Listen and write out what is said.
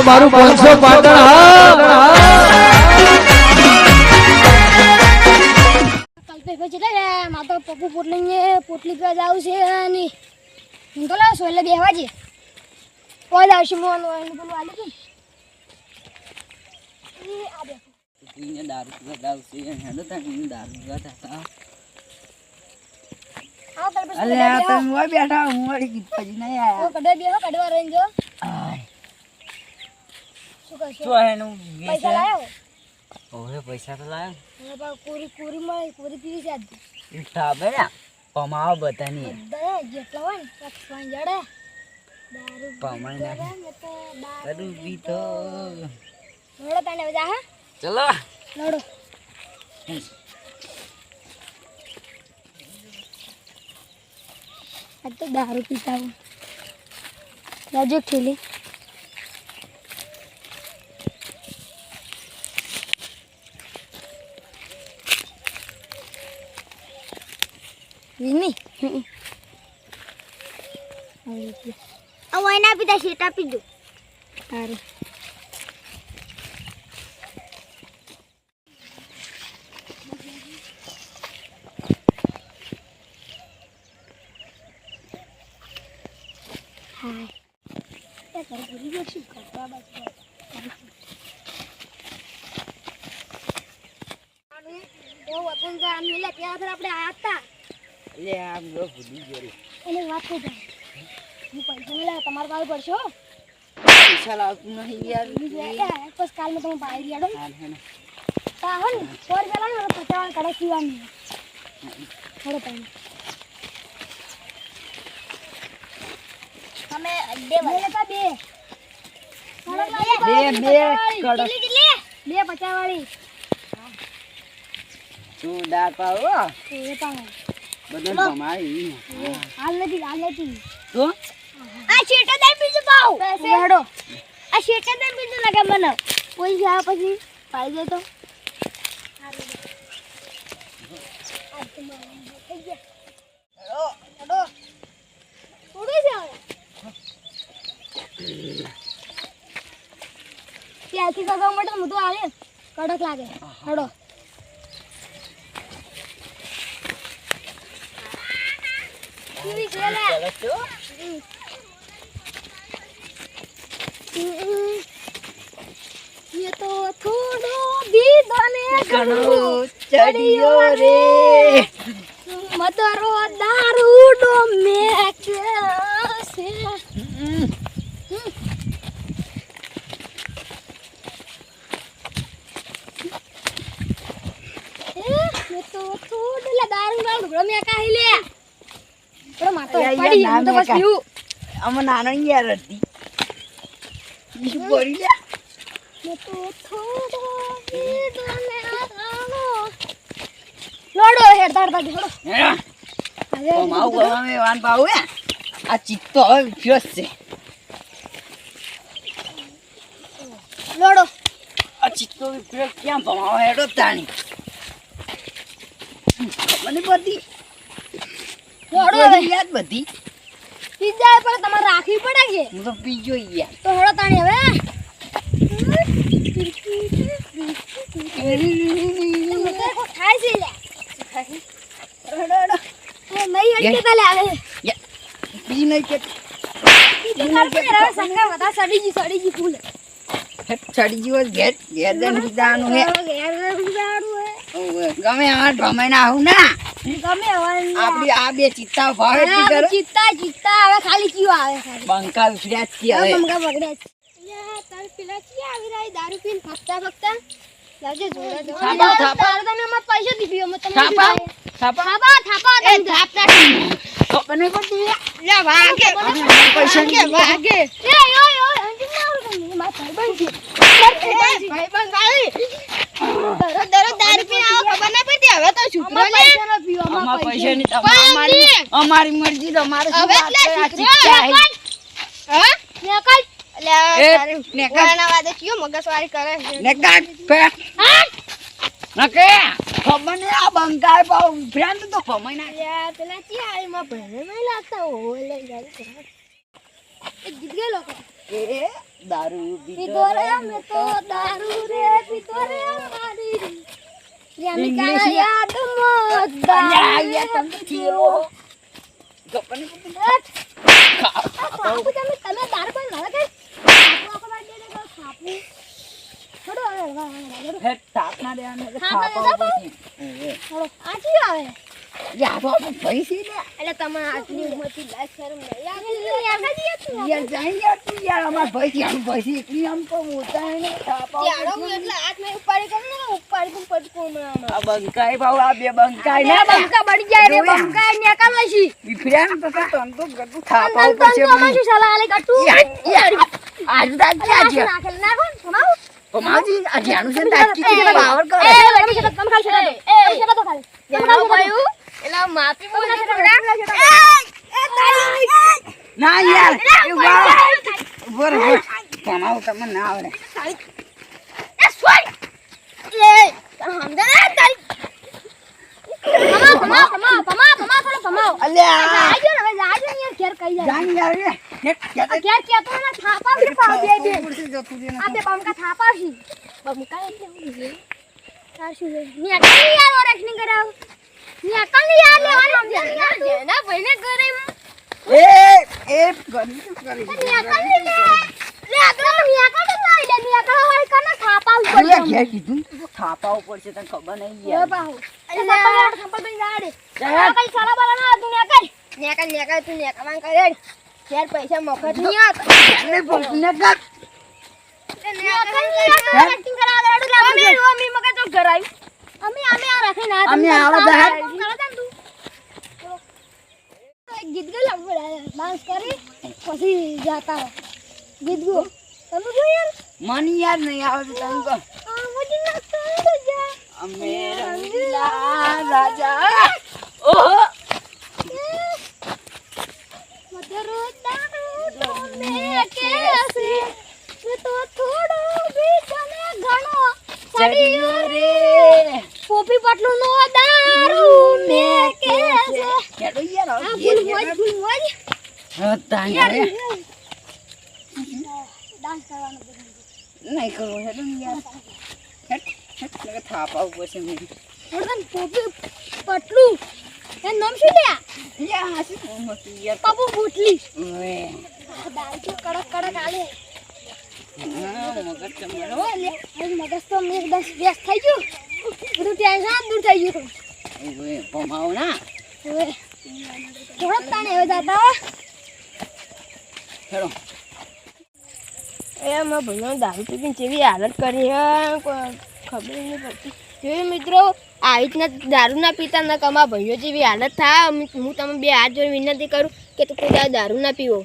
આ મારું પાંચસો પાટણ હા કલ્પે પછી એટલે રે માર તો પપ્પુ પોટલી ને પોટલી પીવા જાવ છે ની હું તો લાવ સોલે બેહવા છે ઓલ આવશે મોન ઓન પેલું આલી કે એ આ બે પીને દારૂ પીવા જાવ છે હેડો તા પીને દારૂ પીવા થતા આ તાર પછી અલે આ તમે ઓય બેઠા હું વળી કીધું પછી નહીં ઓ આયા કડે બેહો કડવા રહીને જો આય, શું એનું પૈસા લાયો? ઓહે પૈસા તો લાયો. હવે બા કોરી કોરી માં કોરી પીવી છે આજ ઈઠા બે ને. પમાવો બધાની. બધા જેટલા હોય ને ફાન જડે દારૂ પમાઈ ના. નાખે. બી તો દારૂ દારૂ લડો તાને બધા હા? ચલો. લડો આજ તો દારૂ પીતા હું લાજો ઠેલી વિની એના પીતા શેટા પીધું સારું હાય એ તારે ભૂલી ગયો શું કરવા બાજુ એવો વતન તો આમ મિલે ત્યાં આપણે આ હતા એટલે આમ જો ભૂલી ગયો એટલે એને વાત હું પૈસા મળે તમારે પાસે પડશે હો. પૈસા લાવતું નહીં યાર. બસ કાલ મેં તમે બહાર યાડો ને હાલ. હેને. તા હો ને સો રૂપિયા લાવો પચાસ કડક પીવાની. થોડો ટાઈમ અમે અડ્ડે બે બે. બે બે કડક. બે પચાસ વાળી. તું દાળ પાવો એ પણ. બધું પમાવી હાલ નથી હાલ નથી. તો શેટા દે બીજું પાવ હેડો આ શેટા દે બીજું લાગે મને. કોઈ જા પછી પાઈ જાય તો. ત્યાંથી સગા માટે હું તો આવે કડક લાગે. હડો. કેવી છે લે? ये तो થોડો બીદને ઘણો ચડિયો રે. મદરો દારૂડો મેં છે. મેં તો થોડો લે દારૂ દારૂ મેં કાહી લે બરો માતો પડી હું તો બસ કાંઈ. પીવું. આમાં નાનો યાર હતી. બીજું પડી લે લોડો. તાડ તાડ લોડો હેડા. પમાવે વાન પાવું હે. આ ચિત્તો હવે ફ્યોસ છે. લડો. આ ચિત્તો ફ્યોસ ક્યાં પમાવો હેડો તાણી. મને બધી લોડો યાદ બધી. બધી પણ તમારે રાખવી પડે કે હું તો પીજો યાર તો હળો તાણી હવે મતલબ છે નહીં હટકે તાલે આવે પી નહીં કે ગમે આ ભમાઈને આવું ના ગમે હવે આપડી આ બે ચિત્તા ભાવે ચિત્તા ચિત્તા હવે ખાલી કયો આવે ખાલી. બંકા ઉછળ્યા જ છે હવે. મમગા બગડ્યા છે યા તાર પેલા ક્યાં આવી દારૂ પીને ફકતા ફકતા લાવજો જોડા જોડા થાપા, થાપા. તમે અમાર પૈસા દીધી અમે તમને થાપા દીધા. થાપા. થાપા થાપા તમે થાપા મને પણ લે વાગે. પૈસા નહીં વાગે. એ યો યો અંજિન ના આવડે તમને ભાઈબંધ છે. ભાઈબંધ વાળી. દરરોજ દરરોજ દારૂ પીને આવો. ખબર હવે તો પૈસા ન અમાર અમાર પૈસા ની અમારી અમારી મરજી તમારે શું હવે એટલે છે? આ છૂટરો ચિત્તા હે. હા? ને કાલ લે એ, તારી ને કાઢ. ગોળાના વાદે કયો મગજવારી કરે છે? ને નકે ખબર આ બંકાય પાવ ફ્રેન્ડ તો ભમાઈ ના યાર પેલા ચી આવી માં ભણે નહીં લાગતા? હોય યાર એ ગીત ગયેલો કે દારૂ પીધો રે મેં તો દારૂ રે પીધો રે મારી પ્રેમિકા English યા. યાદમાં અલ્યા, દારૂ યાર, તમે થયો. ખબર નહીં પડતી. આ સાપુ તમે તમે દારૂ પણ ના લગાડ સાપુ આખો બાર દે દે તો સાપુ છોડો હવે હવે, હવે, હવે, હે, તાપ ના દેવાનું આવે લે, આ તો આપણે ભાઈ એટલે તમે આટલી ઉંમરથી લાજ શરમ નહીં યાર, જાય યાર તું યાર, અમારા ભાઈ છે, આમ ભાઈ છે, એકલી આમ તો મોટા હે ને, થાપા. એટલે હાથમાં ઉપાડી કર ને ઉપાડી કર પછી કોણ આ બંકાય ભાવ, આ બે બંકાય લે બંકા બળી જાય રે જોયા. ને કામ લઈશી વિફર્યા તો તો તન તો ગટુ થાપા ઉપર છે તન તો અમાર આલે કાટુ યાર. આજુ તાજ નાખેલ નાખો ને સમાવ કમાજી, આ જ્યાંનું છે ને કે પાવર કરે. એ બેટી છે તમે ખાલી છેડા એ છેડા દો ખાલી તમે ખાલી એલા માફી બોલ દો. ના યાર એ બોર બોર કમાવ તમને ના આવડે. એ સોય એ સમજે ને તાળી પમાવ પમાવ પમાવ પમાવ થોડો પમાવ અલ્યા. જાજો ને હવે જાજો ને ઘેર કઈ જાય. જાન યાર રે નેટ આ ક્યાં ઘેર થાપા કે પાવ દે દે. દે આ બે બમકા થાપા છે. બમકા એટલે હું છે? તાર શું ની ની યાર ઓરખ કરાવ થાપા ઉપર છે તને ખબર નહીં યાર કરે પૈસા મફત નહીં તો ઘર આવ્યું અમે અમે આ રાખી ના અમે આવા હેડ. ગીત ગયેલા ડાન્સ કરી પછી જાતા. ગીત ગયો તમે જો યાર મન યાર નહીં આવતું તને તો. આ મોટી નાસ્તો જા અમે રંગીલા રાજા. ઓહો. મધુર દારૂ તમે કેસે તો થોડો બીજાને ઘણો ચડિયો રે. પોપી પટલું નો દારૂ મે કેસે કેડો યાર આ ફૂલ મોજ ફૂલ મોજ હા તાંગ રે ડાન્સ કરવાનો નહીં કરવું હેડો યાર. હેડ હેડ લગે થાપા છે મેં વળગન પોપી પટલું. એ નામ શું લે યા હાસી કોણ યાર? બાબુ બુટલી ઓએ દાળ તો કડક કડક આલે મગજ હવે મગજ તો મેં દસ વ્યસ્ત થઈ ગયું. બધું ટેન્શન દૂર થઈ ગયું. પમાવ ના. હવે થોડોક તાણે હવે જાતા હો. હેડો. એ મારા ભાઈઓ દારૂ પીને જેવી હાલત કરી હે? કોઈ ખબર નહીં પડતી. જોયું મિત્રો આવી રીતના દારૂ ના પીતા ના કમા ભાઈઓ જેવી હાલત થાય હું તમે બે હાથ જોઈને વિનંતી કરું કે તું કોઈ દારૂ ના પીવો.